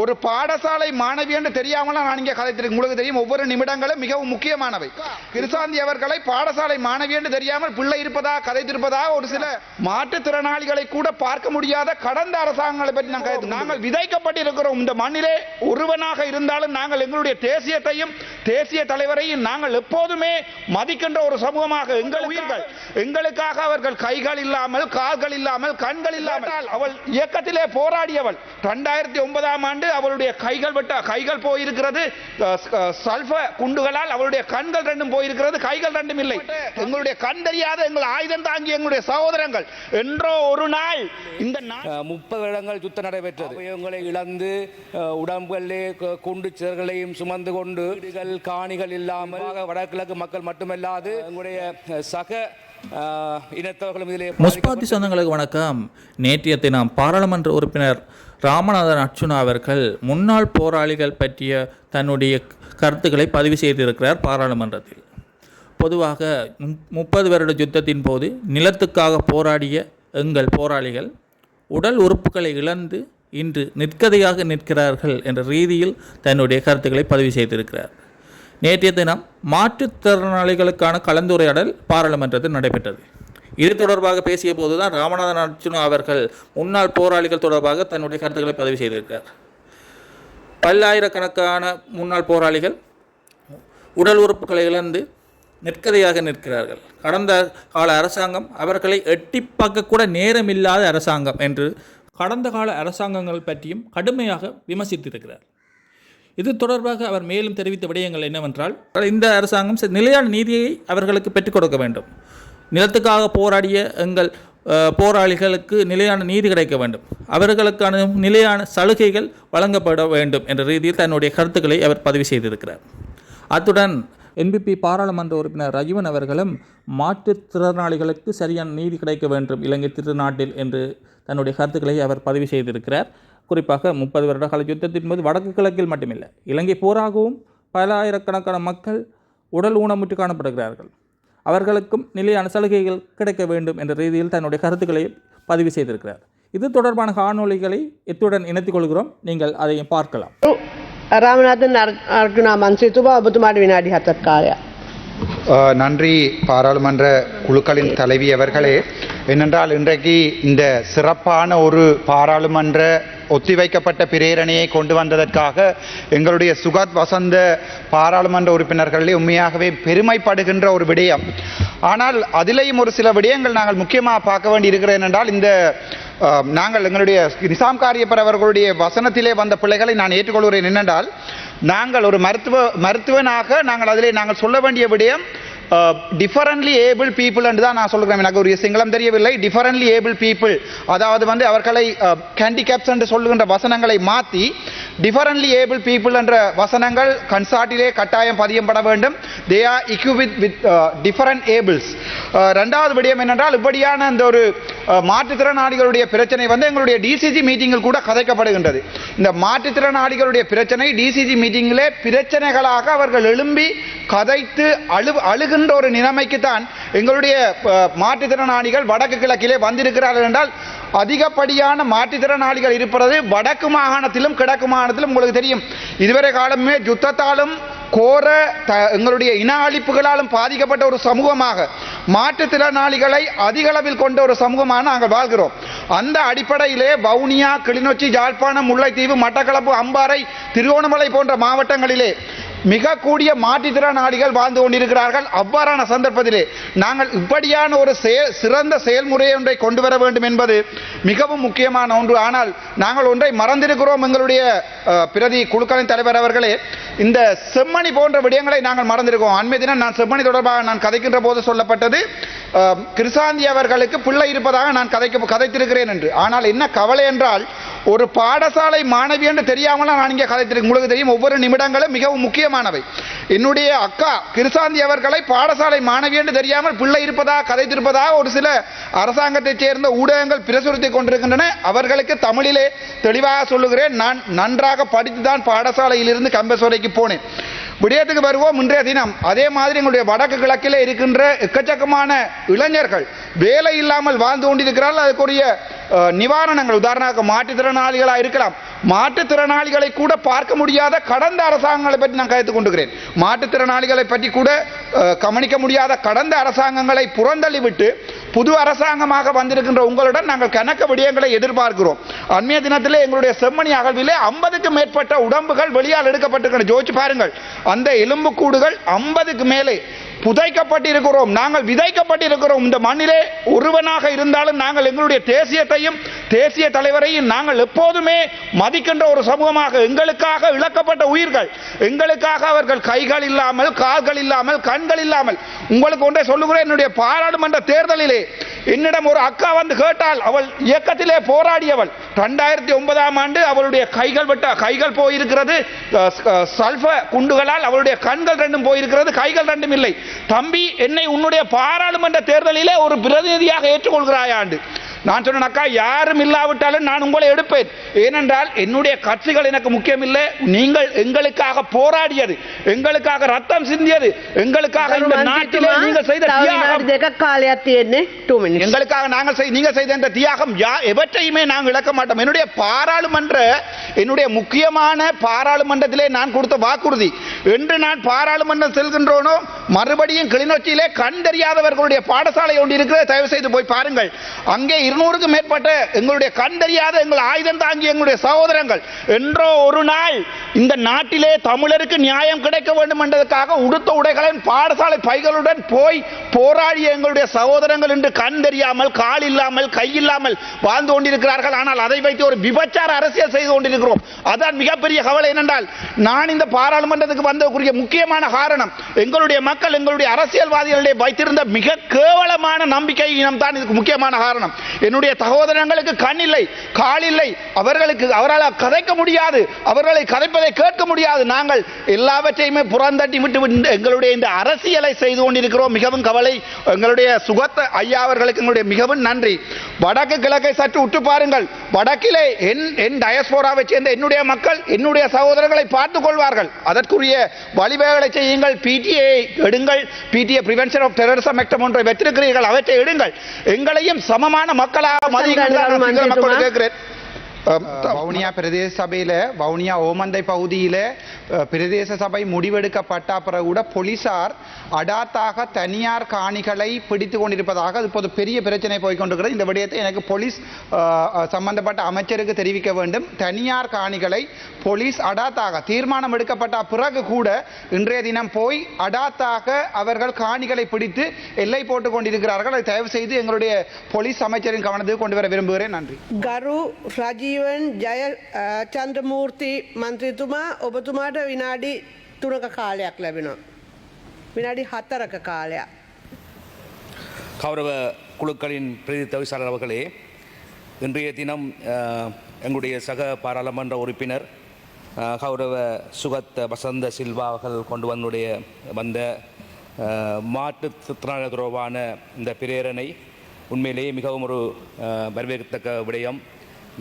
ஒரு பாடசாலை மாணவி என்று தெரியாமல நான் இங்கே கதைத்திருக்கேன். உங்களுக்கு தெரியும் ஒவ்வொரு நிமிடங்களும் மிகவும் முக்கியமானவை. கிருசாந்தி அவர்களை பாடசாலை மாணவி என்று தெரியாமல் பிள்ளை இருப்பதாக கதைத்திருப்பதாக ஒரு சில மாற்றுத்திறனாளிகளை கூட பார்க்க முடியாத கடந்த அரசாங்கங்களை பற்றி நாங்கள் நாங்கள் விதைக்கப்பட்டிருக்கிறோம். இந்த மண்ணிலே ஒருவனாக இருந்தாலும் நாங்கள் எங்களுடைய தேசியத்தையும் தேசிய தலைவரையும் நாங்கள் எப்போதுமே மதிக்கின்ற ஒரு சமூகமாக எங்கள் உயிர்கள் எங்களுக்காக அவர்கள் கைகள் இல்லாமல் கால்கள் இல்லாமல் கண்கள் இல்லாமல். அவள் இயக்கத்திலே போராடியவள். ரெண்டாயிரத்தி ஒன்பதாம் ஆண்டு அவளுடைய கைகள் வெட்ட கைகள் போயிருக்கிறது. சல்ப குண்டுகளால் அவளுடைய கண்கள் ரெண்டும் போயிருக்கிறது. கைகள் ரெண்டும் இல்லை. எங்களுடைய கண் தெரியாத எங்கள் ஆயுதம் தாங்கிய எங்களுடைய சகோதரங்கள். என்றோ ஒரு நாள் இந்த முப்பது வருடங்கள் யுத்தம் நடைபெற்றது. அவயவங்களை இழந்து உடம்புகளிலே கு- குண்டு சிறர்களையும் சுமந்து கொண்டு வீடுகள் காணிகள் இல்லாமல் வடகிழக்கு மக்கள் மட்டுமல்லாது எங்களுடைய அஹ், சக முஸ்பாத்தி சொந்தங்களுக்கு வணக்கம். நேற்றைய தினம் பாராளுமன்ற உறுப்பினர் ராமநாதன் அர்ச்சுனா அவர்கள் முன்னாள் போராளிகள் பற்றிய தன்னுடைய கருத்துக்களை பதிவு செய்திருக்கிறார் பாராளுமன்றத்தில். பொதுவாக முப்- முப்பது வருட யுத்தத்தின் போது நிலத்துக்காக போராடிய எங்கள் போராளிகள் உடல் உறுப்புகளை இழந்து இன்று நிற்கதையாக நிற்கிறார்கள் என்ற ரீதியில் தன்னுடைய கருத்துக்களை பதிவு செய்திருக்கிறார். நேற்றைய தினம் மாற்றுத்திறனாளிகளுக்கான கலந்துரையாடல் பாராளுமன்றத்தில் நடைபெற்றது. இது தொடர்பாக பேசிய போதுதான் ராமநாதன் அர்ஜுனா அவர்கள் முன்னாள் போராளிகள் தொடர்பாக தன்னுடைய கருத்துக்களை பதிவு செய்திருக்கிறார். பல்லாயிரக்கணக்கான முன்னாள் போராளிகள் உடல் உறுப்புகளை இழந்து நிற்கதையாக நிற்கிறார்கள். கடந்த கால அரசாங்கம் அவர்களை எட்டி பார்க்கக்கூட நேரமில்லாத அரசாங்கம் என்று கடந்த கால அரசாங்கங்கள் பற்றியும் கடுமையாக விமர்சித்திருக்கிறார். இது தொடர்பாக அவர் மேலும் தெரிவித்த விடயங்கள் என்னவென்றால் இந்த அரசாங்கம் நிலையான நீதியை அவர்களுக்கு பெற்றுக் கொடுக்க வேண்டும். நிலத்துக்காக போராடிய எங்கள் போராளிகளுக்கு நிலையான நீதி கிடைக்க வேண்டும். அவர்களுக்கான நிலையான சலுகைகள் வழங்கப்பட வேண்டும் என்ற ரீதியில் தன்னுடைய கருத்துக்களை அவர் பதிவு செய்திருக்கிறார். அத்துடன் என்பிபி பாராளுமன்ற உறுப்பினர் ரஜீவன் அவர்களும் மாற்றுத்திறனாளிகளுக்கு சரியான நீதி கிடைக்க வேண்டும் இலங்கை திருநாட்டில் என்று தன்னுடைய கருத்துக்களை அவர் பதிவு செய்திருக்கிறார். குறிப்பாக முப்பது வருட கால யுத்தத்தின் போது வடக்கு கிழக்கில் மட்டுமில்லை இலங்கை போராகவும் பல ஆயிரக்கணக்கான மக்கள் உடல் ஊனமுற்று காணப்படுகிறார்கள். அவர்களுக்கும் நிலையான சலுகைகள் கிடைக்க வேண்டும் என்ற ரீதியில் தன்னுடைய கருத்துக்களை பதிவு செய்திருக்கிறார். இது தொடர்பான காணொலிகளை இத்துடன் இணைத்துக் கொள்கிறோம். நீங்கள் அதையும் பார்க்கலாம். ராமநாதன் அர்ஜுனா மன்சித்துபா அபுத்துமாடு வினாடி ஹத்தற்காயா நன்றி. பாராளுமன்ற குழுக்களின் தலைவி அவர்களே ஏனென்றால் இன்றைக்கு இந்த சிறப்பான ஒரு பாராளுமன்ற ஒத்திவைக்கப்பட்ட பிரேரணையை கொண்டு வந்ததற்காக எங்களுடைய சுகத் வசந்த பாராளுமன்ற உறுப்பினர்களே உண்மையாகவே பெருமைப்படுகின்ற ஒரு விடயம். ஆனால் அதிலேயும் ஒரு சில விடயங்கள் நாங்கள் முக்கியமாக பார்க்க வேண்டி இருக்கிறேன் என்றால் இந்த நாங்கள் எங்களுடைய நிசாம் காரியப்பர் அவர்களுடைய வசனத்திலே வந்த பிள்ளைகளை நான் ஏற்றுக்கொள்கிறேன் என்னென்றால் நாங்கள் ஒரு மருத்துவ மருத்துவனாக நாங்கள் அதிலே நாங்கள் சொல்ல வேண்டிய விடயம் டிஃபரன்ட்லி ஏபிள் பீப்புள் என்று தான் நான் சொல்கிறேன் எனக்கு ஒரு சிங்களம் தெரியவில்லை. டிஃபரன்ட்லி ஏபிள் பீப்புள் அதாவது வந்து அவர்களை uh, ஹேண்டிகேப்ஸ் என்று சொல்லுகின்ற வசனங்களை மாற்றி டிஃபரன்ட்லி ஏபிள் பீப்புள் என்ற வசனங்கள் கன்சாட்டிலே கட்டாயம் பதியப்பட வேண்டும். They are equal with different ables ரெண்டாவது விடயம் என்னென்றால் இப்படியான அந்த ஒரு மாற்றுத்திறனாளிகளுடைய பிரச்சனை வந்து எங்களுடைய டிசிஜி மீட்டிங்கில் கூட கதைக்கப்படுகின்றது. இந்த மாற்றுத்திறனாளிகளுடைய பிரச்சனை டிசிஜி மீட்டிங்கிலே பிரச்சனைகளாக அவர்கள் எழும்பி கதைத்து அழு அழுகின்ற ஒரு நிலைமைக்கு தான் எங்களுடைய மாற்றுத்திறனாளிகள் வடக்கு கிழக்கிலே வந்திருக்கிறார்கள் என்றால் அதிகப்படியான மாற்றுத்திறனாளிகள் இருப்பது வடக்கு மாகாணத்திலும் கிழக்கு மாகாணத்திலும் உங்களுக்கு தெரியும். இதுவரை காலமே யுத்தத்தாலும் கோர த எங்களுடைய இன அழிப்புகளாலும் பாதிக்கப்பட்ட ஒரு சமூகமாக மாற்றுத்திறனாளிகளை அதிகளவில் கொண்ட ஒரு சமூகமாக நாங்கள் வாழ்கிறோம். அந்த அடிப்படையிலே வவுனியா கிளிநொச்சி ஜாழ்ப்பாணம் முல்லைத்தீவு மட்டக்களப்பு அம்பாறை திருவோணமலை போன்ற மாவட்டங்களிலே மிக கூடிய மாற்றுத்திறனாளிகள் வாழ்ந்து கொண்டிருக்கிறார்கள். அவ்வாறான சந்தர்ப்பத்திலே நாங்கள் இப்படியான ஒரு செயல் சிறந்த செயல்முறை ஒன்றை கொண்டு வர வேண்டும் என்பது மிகவும் முக்கியமான ஒன்று. ஆனால் நாங்கள் ஒன்றை மறந்திருக்கிறோம். எங்களுடைய பிரதி குழுக்களின் தலைவர் அவர்களே இந்த செம்மணி போன்ற விடயங்களை நாங்கள் மறந்திருக்கோம். அண்மை தினம் நான் செம்மணி தொடர்பாக நான் கதைக்கின்ற போது சொல்லப்பட்டது அஹ், கிருசாந்தி அவர்களுக்கு பிள்ளை இருப்பதாக நான் கதைக்க கதைத்திருக்கிறேன் என்று. ஆனால் என்ன கவலை என்றால் ஒரு பாடசாலை மாணவி என்று தெரியாமல் நான் இங்கே கதைத்திருக்கேன். உங்களுக்கு தெரியும் ஒவ்வொரு நிமிடங்களும் மிகவும் முக்கியமானவை. என்னுடைய அக்கா கிருசாந்தி அவர்களை பாடசாலை மாணவி என்று தெரியாமல் பிள்ளை இருப்பதா கதைத்திருப்பதா ஒரு சில அரசாங்கத்தைச் சேர்ந்த ஊடகங்கள் பிரசுரித்துக் கொண்டிருக்கின்றன. அவர்களுக்கு தமிழிலே தெளிவாக சொல்லுகிறேன். நான் நன்றாக படித்துதான் பாடசாலையிலிருந்து கம்பசோரைக்கு போனேன். விடயத்துக்கு வருவோம் இன்றைய தினம். அதே மாதிரி எங்களுடைய வடக்கு கிழக்கில் இருக்கின்ற எக்கச்சக்கமான இளைஞர்கள் வேலை இல்லாமல் வாழ்ந்து கொண்டிருக்கிறார்கள். அதுக்குரிய நிவாரணங்கள் உதாரணமாக மாற்றுத்திறனாளிகளாக இருக்கலாம். மாற்றுத்திறனாளிகளை கூட பார்க்க முடியாத கடந்த அரசாங்கங்களை பற்றி நான் கருத்து கொண்டுகிறேன். மாற்றுத்திறனாளிகளை பற்றி கூட கவனிக்க முடியாத கடந்த அரசாங்கங்களை புறந்தள்ளிவிட்டு புது அரசாங்கமாக வந்திருக்கின்ற உங்களுடன் நாங்கள் கணக்க விடயங்களை எதிர்பார்க்கிறோம். அண்மைய தினத்திலே எங்களுடைய செம்மணி அகழ்விலே ஐம்பதுக்கு மேற்பட்ட உடம்புகள் வெளியால் எடுக்கப்பட்டிருக்கின்றன. ஜோதிச்சு பாருங்கள். அந்த எலும்புக்கூடுகள் ஐம்பதுக்கு மேலே புதைக்கப்பட்டிருக்கிறோம். நாங்கள் விதைக்கப்பட்டிருக்கிறோம். இந்த மண்ணிலே ஒருவனாக இருந்தாலும் நாங்கள் எங்களுடைய தேசியத்தையும் தேசிய தலைவரையும் நாங்கள் எப்போதுமே மதிக்கின்ற ஒரு சமூகமாக எங்களுக்காக இழக்கப்பட்ட உயிர்கள் எங்களுக்காக அவர்கள் கைகள் இல்லாமல் கால்கள் இல்லாமல் கண்கள் இல்லாமல் உங்களுக்கு ஒன்றை சொல்லுகிறேன் என்னுடைய பாராளுமன்ற தேர்தலிலே என்னிடம் ஒரு அக்கா வந்து கேட்டால் அவள் இயக்கத்திலே போராடியவள். ரெண்டாயிரத்தி ஒன்பதாம் ஆண்டு அவளுடைய கைகள் விட்ட கைகள் போயிருக்கிறது. சல்ஃப குண்டுகளால் அவளுடைய கண்கள் ரெண்டும் போயிருக்கிறது கைகள் ரெண்டும் இல்லை. தம்பி என்னை உன்னுடைய பாராளுமன்ற தேர்தலிலே ஒரு பிரதிநிதியாக ஏற்றுக்கொள்கிறாயாண்டு. நான் சொன்னேனாக்கா யாரும் இல்லாவிட்டாலும் நான் உங்களை எடுப்பேன். ஏனென்றால் என்னுடைய கட்சிகள் எனக்கு முக்கியமில்லை. நீங்கள் எங்களுக்காக போராடியது எங்களுக்காக ரத்தம் சிந்தியது எங்களுக்காக இந்த நாட்டிலே நீங்கள் செய்த தியாகம். எங்களுக்காக நாங்கள் செய் நீங்க செய்த இந்த தியாகம் யா எவற்றையுமே நாங்கள் இழக்க மாட்டோம். என்னுடைய பாராளுமன்ற என்னுடைய முக்கியமான பாராளுமன்றத்திலே நான் கொடுத்த வாக்குறுதி என்று நான் பாராளுமன்றம் செல்கின்றோனோ மறுபடியும் கிளிநொச்சியிலே கண்டறியாதவர்களுடைய பாடசாலை ஒன்று இருக்கிறத தயவு செய்து போய் பாருங்கள். அங்கே இருநூறுக்கும் மேற்பட்ட எங்களுடைய கண் தெரியாத எங்கள் ஆயுதம் தாங்கிய எங்களுடைய சகோதரங்கள் என்றோ ஒரு நாள் இந்த நாட்டிலே தமிழருக்கு நியாயம் கிடைக்க வேண்டும் என்றதற்காக உடுத்த உடைகளின் பாடசாலை பைகளுடன் போய் போராடிய எங்களுடைய சகோதரங்கள் என்று கண் தெரியாமல் கால் இல்லாமல் கை இல்லாமல் வாழ்ந்து கொண்டிருக்கிறார்கள். ஆனால் அதை வைத்து ஒரு விபச்சார அரசியல் செய்து கொண்டிருக்கிறோம். அதான் மிகப்பெரிய கவலை என்னென்றால் நான் இந்த பாராளுமன்றத்துக்கு வந்தக்குரிய முக்கியமான காரணம் எங்களுடைய மக்கள் எங்களுடைய அரசியல்வாதிகளுடைய வைத்திருந்த மிக கேவலமான நம்பிக்கை இனம் தான் இதுக்கு முக்கியமான காரணம். என்னுடைய சகோதரங்களுக்கு கண் இல்லை கால் இல்லை. அவர்களுக்கு அவரால் கதைக்க முடியாது. அவர்களை கதைப்பதை கேட்க முடியாது. நாங்கள் எல்லாவற்றையுமே புறந்தட்டி விட்டு எங்களுடைய இந்த அரசியலை செய்து கொண்டிருக்கிறோம். மிகவும் கவலை. எங்களுடைய சுகத்த ஐயா அவர்களுக்கு எங்களுடைய மிகவும் நன்றி. வடக்கு கிழக்கை சற்று உற்று பாருங்கள். வடக்கிலே என் என் டயஸ்போராவை சேர்ந்த என்னுடைய மக்கள் என்னுடைய சகோதரர்களை பார்த்துக் கொள்வார்கள். அதற்குரிய வழிவகைகளை செய்யுங்கள். பிடிஏ எடுங்கள். பிடிஏ பிரிவென்ஷன் ஆஃப் டெரரிசம் ஆக்டம் ஒன்றை வைத்திருக்கிறீர்கள். அவற்றை எடுங்கள். எங்களையும் சமமான மக்களாக மதியுங்கள். வவுனியா பிரதேச சபையில வவுனியா ஓமந்தை பகுதியில பிரதேச சபை முடிவெடுக்கப்பட்ட பிறகு கூட போலீசார் அடாத்தாக தனியார் காணிகளை பிடித்து கொண்டிருப்பதாக அது இப்போது பெரிய பிரச்சனை போய்கொண்டிருக்கிறது இந்த விடயத்தை எனக்கு போலீஸ் சம்பந்தப்பட்ட அமைச்சருக்கு தெரிவிக்க வேண்டும் தனியார் காணிகளை போலீஸ் அடாத்தாக தீர்மானம் எடுக்கப்பட்ட பிறகு கூட இன்றைய தினம் போய் அடாத்தாக அவர்கள் காணிகளை பிடித்து எல்லை போட்டுக் கொண்டிருக்கிறார்கள் அதை தயவு செய்து எங்களுடைய போலீஸ் அமைச்சரின் கவனத்துக்கு கொண்டு வர விரும்புகிறேன் நன்றி ගරු රජීවන් ජය අ, චන්ද්‍රමූර්ති මන්ත්‍රීතුමා ඔබතුමාට විනාඩි තුනක කාලයක් ලැබෙනවා. විනාඩි හත්තරක කාලයක්. கௌரவ குழுக்களின் பிரதி தவிசாளர் அவர்களே இன்றைய தினம் அஹ், எங்களுடைய சக பாராளுமன்ற உறுப்பினர் அஹ், கௌரவ சுகத் வசந்த சில்வா அவர்கள் கொண்டு வந்துடைய வந்த அஹ், மாற்றுத்திறனாளர் தொடர்பான இந்த பிரேரணை உண்மையிலேயே மிகவும் ஒரு அஹ், வரவேற்கத்தக்க விடயம்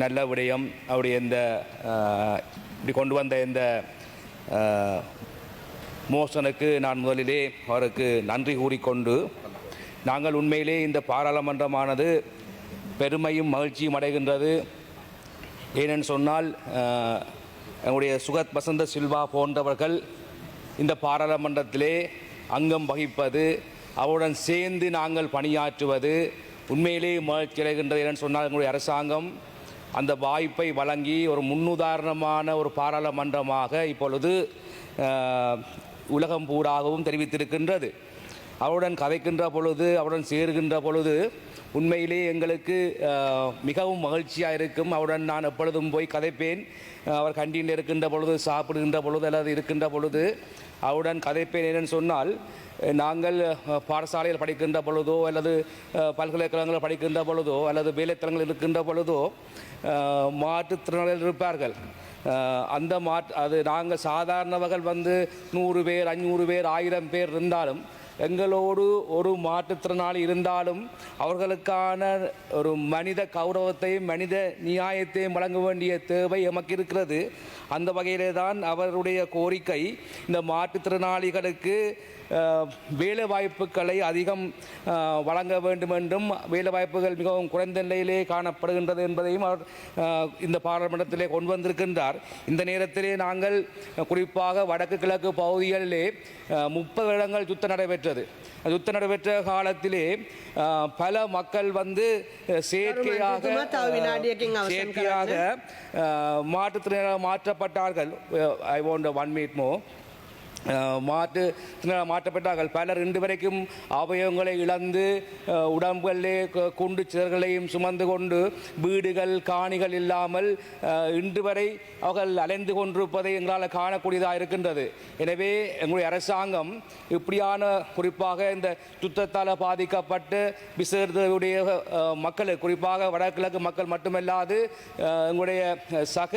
நல்ல விடயம். அவருடைய இந்த இப்படி கொண்டு வந்த இந்த மோசனுக்கு நான் முதலிலே அவருக்கு நன்றி கூறிக்கொண்டு நாங்கள் உண்மையிலே இந்த பாராளுமன்றமானது பெருமையும் மகிழ்ச்சியும் அடைகின்றது. ஏனென்று சொன்னால் எங்களுடைய சுகத் வசந்த சில்வா போன்றவர்கள் இந்த பாராளுமன்றத்திலே அங்கம் வகிப்பது அவருடன் சேர்ந்து நாங்கள் பணியாற்றுவது உண்மையிலே மகிழ்ச்சி அடைகின்றது. ஏனென்று சொன்னால் எங்களுடைய அரசாங்கம் அந்த வாய்ப்பை வழங்கி ஒரு முன்னுதாரணமான ஒரு பாராளுமன்றமாக இப்பொழுது உலகம் பூராகவும் தெரிவித்திருக்கின்றது. அவருடன் கதைக்கின்ற பொழுது அவருடன் சேருகின்ற பொழுது உண்மையிலே எங்களுக்கு மிகவும் மகிழ்ச்சியாக இருக்கும். அவருடன் நான் எப்பொழுதும் போய் கதைப்பேன். அவர் கண்டியில் இருக்கின்ற பொழுது சாப்பிடுகின்ற பொழுது அல்லது இருக்கின்ற பொழுது அவருடன் கதைப்பேன் என்னன்னு சொன்னால் நாங்கள் பாடசாலையில் படிக்கின்ற பொழுதோ அல்லது பல்கலைக்கழகங்களில் படிக்கின்ற பொழுதோ அல்லது வேலைத்தலங்களில் இருக்கின்ற பொழுதோ மாற்றுத்திறனாளிகள் இருப்பார்கள். அந்த மாற்று அது நாங்கள் சாதாரணவர்கள் வந்து நூறு பேர் அஞ்சூறு பேர் ஆயிரம் பேர் இருந்தாலும் எங்களோடு ஒரு மாற்றுத்திறனாளி இருந்தாலும் அவர்களுக்கான ஒரு மனித கௌரவத்தையும் மனித நியாயத்தையும் வழங்க வேண்டிய தேவை எமக்கு இருக்கிறது. அந்த வகையிலே தான் அவருடைய கோரிக்கை இந்த மாற்றுத்திறனாளிகளுக்கு வேலை வாய்ப்புகளை அதிகம் வழங்க வேண்டும் என்றும் வேலை வாய்ப்புகள் மிகவும் குறைந்த நிலையிலே காணப்படுகின்றது என்பதையும் அவர் இந்த பாராளுமன்றத்திலே கொண்டு வந்திருக்கின்றார். இந்த நேரத்திலே நாங்கள் குறிப்பாக வடக்கு கிழக்கு பகுதிகளிலே முப்பது இடங்கள் சுத்தம் நடைபெற்றது. நடந்தது அது யுத்தம் நடைபெற்ற காலத்திலே பல மக்கள் வந்து செயற்கையாக செயற்கையாக மாற்றுத்திறனாக மாற்றப்பட்டார்கள். I won't one meet mo மாற்று திறனாக மாற்றப்பட்டார்கள். பலர் இன்று வரைக்கும் அவயவங்களை இழந்து உடம்புகளிலே கு- குண்டு சிதர்களையும் சுமந்து கொண்டு வீடுகள் காணிகள் இல்லாமல் இன்று வரை அவர்கள் அலைந்து கொண்டிருப்பதை எங்களால் காணக்கூடியதாக இருக்கின்றது. எனவே எங்களுடைய அரசாங்கம் இப்படியான குறிப்பாக இந்த சுத்தத்தால் பாதிக்கப்பட்டு விசேர்தவுடைய மக்கள் குறிப்பாக வடகிழக்கு மக்கள் மட்டுமல்லாது எங்களுடைய சக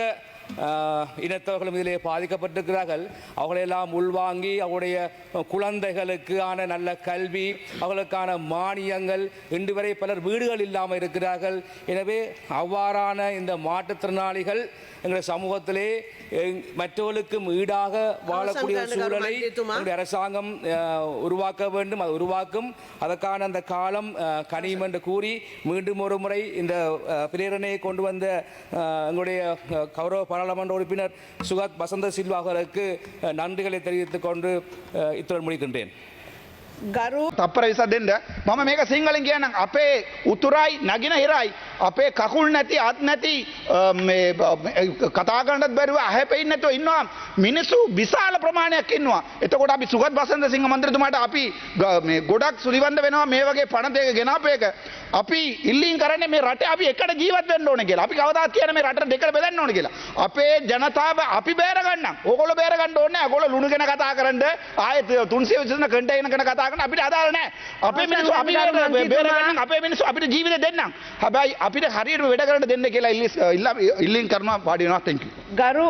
இனத்தவர்களும் இதிலே பாதிக்கப்பட்டிருக்கிறார்கள். அவர்களெல்லாம் உள்வாங்கி அவருடைய குழந்தைகளுக்கான நல்ல கல்வி அவர்களுக்கான மானியங்கள் இன்று வரை பலர் வீடுகள் இல்லாமல் இருக்கிறார்கள். எனவே அவ்வாறான இந்த மாற்றுத்திறனாளிகள் எங்கள் சமூகத்திலே மற்றவர்களுக்கும் ஈடாக வாழக்கூடிய சூழலை எங்களுடைய அரசாங்கம் உருவாக்க வேண்டும். அது உருவாக்கும். அதற்கான அந்த காலம் கனியும் என்று கூறி மீண்டும் ஒரு முறை இந்த பிரேரணையை கொண்டு வந்த எங்களுடைய கௌரவ பாராளுமன்ற உறுப்பினர் சுகத் வசந்த சில்வா அவர்களுக்கு ஆஹ், நன்றிகளை தெரிவித்துக் கொண்டு ஆஹ், இத்துடன் முடிக்கின்றேன் ගරු තප්පර විසක් දෙන්න මම මේක සිංහලෙන් කියනම් අපේ උතුරයි නගින හිරයි අපේ කකුල් නැති අත් නැති අ, මේ බ- මේ කතා කරන්නත් බැරුව ඇහැපෙයින් නැතුව ඉන්නවා. මිනිස්සු විශාල ප්‍රමාණයක් ඉන්නවා. එතකොට අපි සුගත් බසන්ත සිංහ මන්ත්‍රතුමාට අපි ගොඩක් සුලිවන්ද වෙනවා මේ වගේ පනතයක ගෙනාපයක අපි ඉල්ලින් කරන්නේ මේ රට අපි එකට ජීවත් වෙන්න ඕන කියලා. අපි කවදාත් කියන මේ රට දෙකට බෙදන්න ඕන කියලා. අපේ ජනතාව අපි බේරගන්න. ඕගොල්ලෝ බේරගන්න ඕනේ ඕගොල්ලෝ ලුණු ගැන කතා කරන්න ආයෙත් 320 කන්ටේනර් ගැන කතා කරන්න අපිට අදාළ නැහැ. අපේ මිනිස්සු අපි බේර- බේරගන්න අපේ මිනිස්සු අපිට ජීවිත දෙන්නම්. හැබැයි අපිට හරියට වැඩ කරන්න දෙන්න කියලා ඉල්ලි- ඉල්ලා- ඉල්ලින් කරනවා පාඩි වෙනවා. Thank you. ගරු